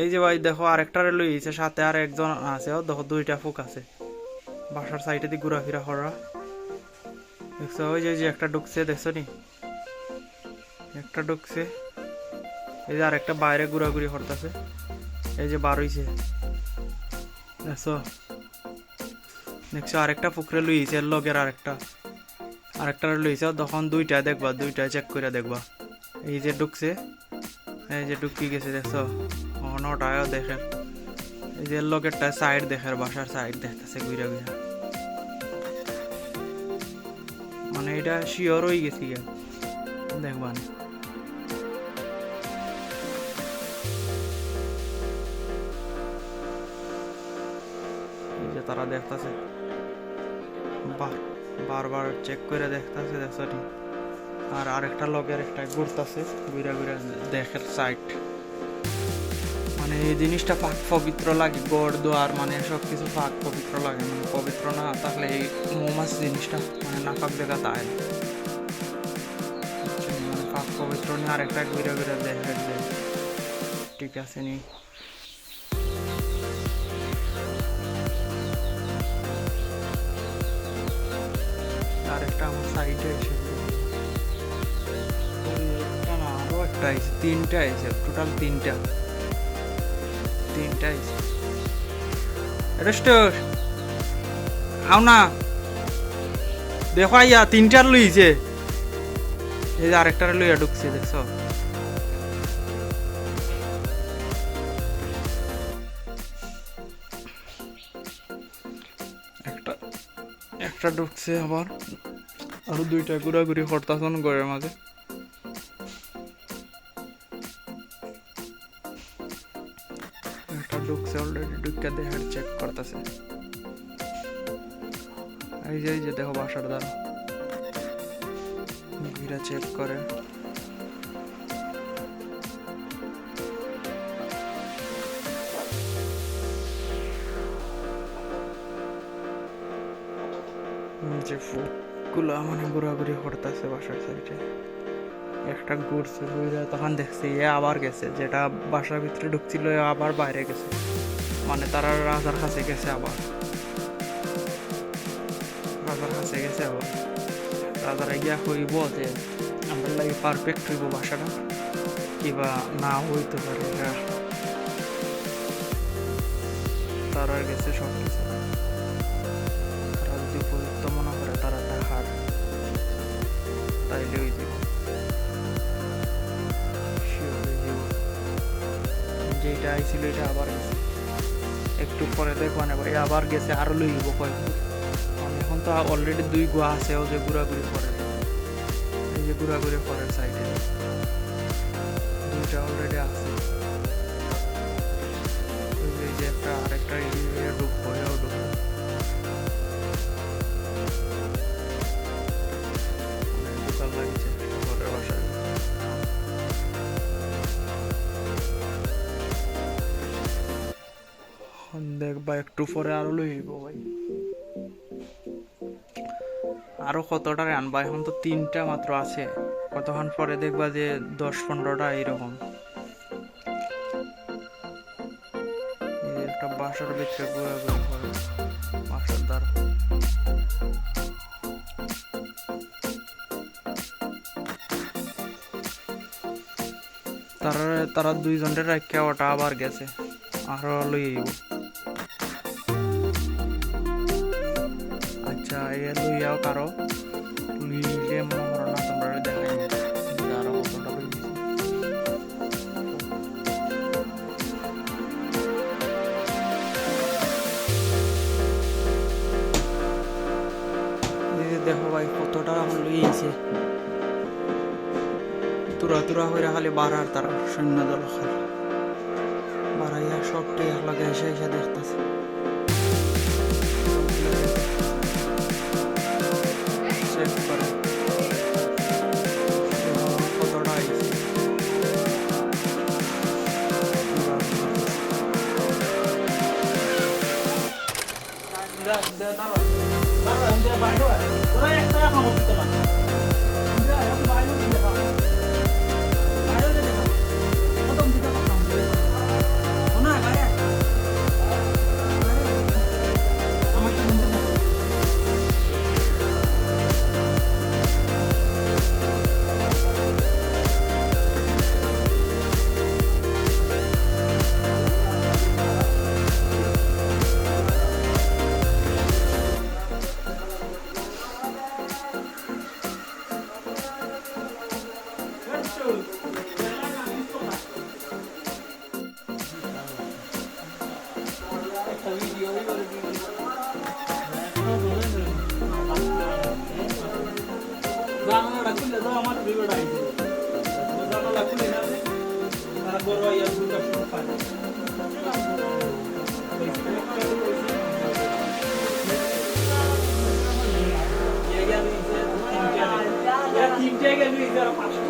এই যে ভাই, দেখো আরেকটারে লই আইছে সাথে আর একজন আছে দেখো দুইটা ফুক আছে। বাসার সাইডে দিয়ে ঘোরাফেরা করা। দেখছ, ওই যে যে একটা ঢুকছে, দেখছ নি? একটা ঢুকছে। এই যে আরেকটা বাইরে ঘোরাঘুরি করতেছে। এই যে বার হইছে। দেখছ? দেখছ, আরেকটা পুকুরে লইছে লগের আরেকটা। আরেকটা লইছে তখন দুইটা দেখবা, দুইটা চেক করে দেখবা। এই যে ঢুকছে, এই যে ঢুকি গেছে, দেখছ? অনটাও দেখেন এই যে এর লগেরটা সাইড দেখের বাসার সাইড দেখতেছে ঘুরে ঘুরে মানে এটা শিওর হয়ে গেছি দেখবান তারা দেখতাছে। বারবার চেক করে দেখতাছে, দেখছ আর আরেকটা লগের একটা ঘুরতাছে ঘুরে ঘুরে দেখের সাইড মানে এই জিনিসটা পাক পবিত্র লাগে, গড়, দোয়ার মানে সব কিছু পাক পবিত্র লাগে মানে পবিত্র না থাকলে এই মৌমাছ জিনিসটা মানে না পাক দেখা তাই না। মানে পাক পবিত্র নিয়ে আরেকটা ঘুরে ঘুরে দেখে ঠিক আছে নি। আরেকটা আমার সাইডে এসে না, আরও একটা তিনটা আইছে টোটাল তিনটা। তিনটা আইছে রেস্টোর আও না। দেখো আইয়া, তিনটার লইছে এই যে আরেকটার লইয়া ঢুকছে, দেখছ? একটা একটা ঢুকছে আবার। আরও দুইটা ঘোরাঘুরি করতাছন ঘরের মাঝে। ঢুকে দেখার চেক করতেছে। এই যে এই যে দেখো বাসার দ্বারা। ঘুরা চেক করে। যে ফুকগুলো মানে ঘোরাঘুরি করতেছে বাসার সাইডে একটা ঘুরছে, ঘুরে তখন দেখছি এ আবার গেছে, যেটা বাসার ভিতরে ঢুকছিল আবার বাইরে গেছে। মানে তারা রাজার কাছে গেছে আবার। রাজার কাছে গেছে আবার। রাজারা গিয়া কইব যে, আমরা লাগে পারফেক্ট হইব বাসাটা। কিবা না হইতে পারে তারা গেছে সব কিছু উপযুক্ত মনে করে, তারা তাহার। তাইলে ওই যে যেটা আইছিল, এটা আবার গেছে একটু পরে দেখব না ভাই আবার গেছে আরও লইব মানে এখন তো অলরেডি দুই গুহা আছে ও যে ঘোরাঘুরি করে। এই যে ঘোরাঘুরি করে সাইডে দেখবা একটু পরে আরও লইব ভাই। আরও কতটা আনবা এখন তো তিনটা মাত্র আছে। কতক্ষণ পরে দেখবা যে দশ পনেরোটা এইরকম। একটা বাসার ভিতরে করে বাসার তারা তারা দুইজনের রাখা ওটা আবার গেছে। আরও লই এ লইয়াও কারও লইলে মনে করো না তোমরা দেখাই আরও কতটা দেখো ভাই কতটা লইছে তুরা তুরা হইরা খালি বাড়ার তারা সৈন্য দল খালি বাড়াইয়া সবটাই একলাগে এসে এসে দেখতেছে দাঁড়ায় দাঁড়ায় দাঁড়ায় দাঁড়ায় জানালাটা খুলে দাও, আমার ভিডিওটা আইছে। জানালা খুলে না তারা বড় ইয়ার দুটো শুরু পায় তিনটে গেল পাঁচশো